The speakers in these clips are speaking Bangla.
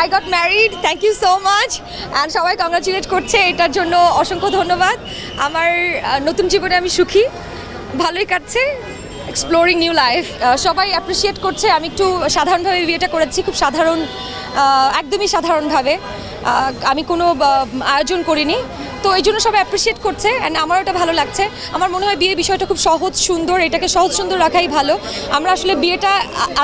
I got married thank you so much and সবাই কংগ্রাচুলেট করছে। এটার জন্য অসংখ্য ধন্যবাদ। আমার নতুন জীবনে আমি সুখী। ভালোই কাটছে। এক্সপ্লোরিং নিউ লাইফ সবাই অ্যাপ্রিসিয়েট করছে। আমি একটু সাধারণভাবে বিয়েটা করেছি। খুব সাধারণ একদমই সাধারণভাবে। আমি কোনো আয়োজন করিনি। তো এই জন্য সবাই অ্যাপ্রিসিয়েট করছে অ্যান্ড আমারও এটা ভালো লাগছে। আমার মনে হয় বিয়ে বিষয়টা খুব সহজ, সুন্দর, এটাকে সহজ, সুন্দর রাখাই ভালো। আমরা আসলে বিয়েটা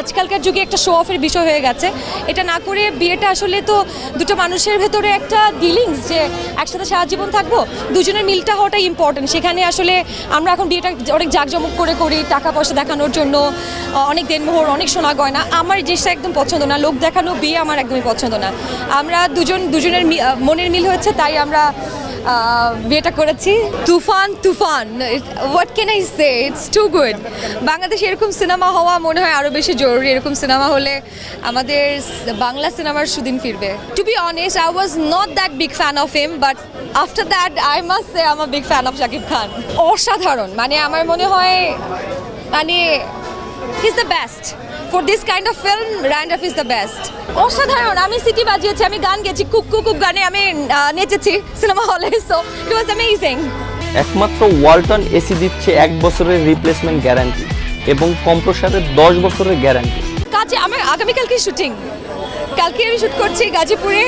আজকালকার যুগে একটা শো অফের বিষয় হয়ে গেছে। এটা না করে বিয়েটা আসলে তো দুটো মানুষের ভেতরে একটা ডিলিংস যে একসাথে সারা জীবন থাকব, দুজনের মিলটা হওয়াটাই ইম্পর্টেন্ট সেখানে আসলে আমরা এখন বিয়েটা অনেক জাঁকজমক করে করি, টাকা পয়সা দেখানোর জন্য অনেক দেনমোহর, অনেক সোনা গয়না। আমার জিনিসটা একদম পছন্দ না, লোক দেখানো, বিয়ে আমার একদমই পছন্দ না। আমরা দুজন, দুজনের মনের মিল হয়েছে, তাই আমরা বিয়েটা করেছি। Toofan Toofan. What can I say it's too good বাংলাদেশে এরকম সিনেমা হওয়া মনে হয় আরও বেশি জরুরি। এরকম সিনেমা হলে আমাদের বাংলা সিনেমার সুদিন ফিরবে। To be honest I was not that big fan of him but after that I must say I'm big fan of Shakib Khan অসাধারণ। মানে আমার মনে হয় মানে is the best for this kind of film র্যান্ডফ is the best অসাধারণ আমি সিটি বাজিয়েছি আমি গান গেছি কুক কুক কুক গানে আমি নেচেছি সিনেমা হলে সো ইট ওয়াজ অ্যামেজিং একমাত্র ওয়ালটন এসি দিচ্ছে এক বছরের রিপ্লেসমেন্ট গ্যারান্টি এবং কম্প্রসারের দশ বছরের গ্যারান্টি কাজে আমার আগামীকালকে শুটিং কালকে আমি শুট করছি গাজীপুরে।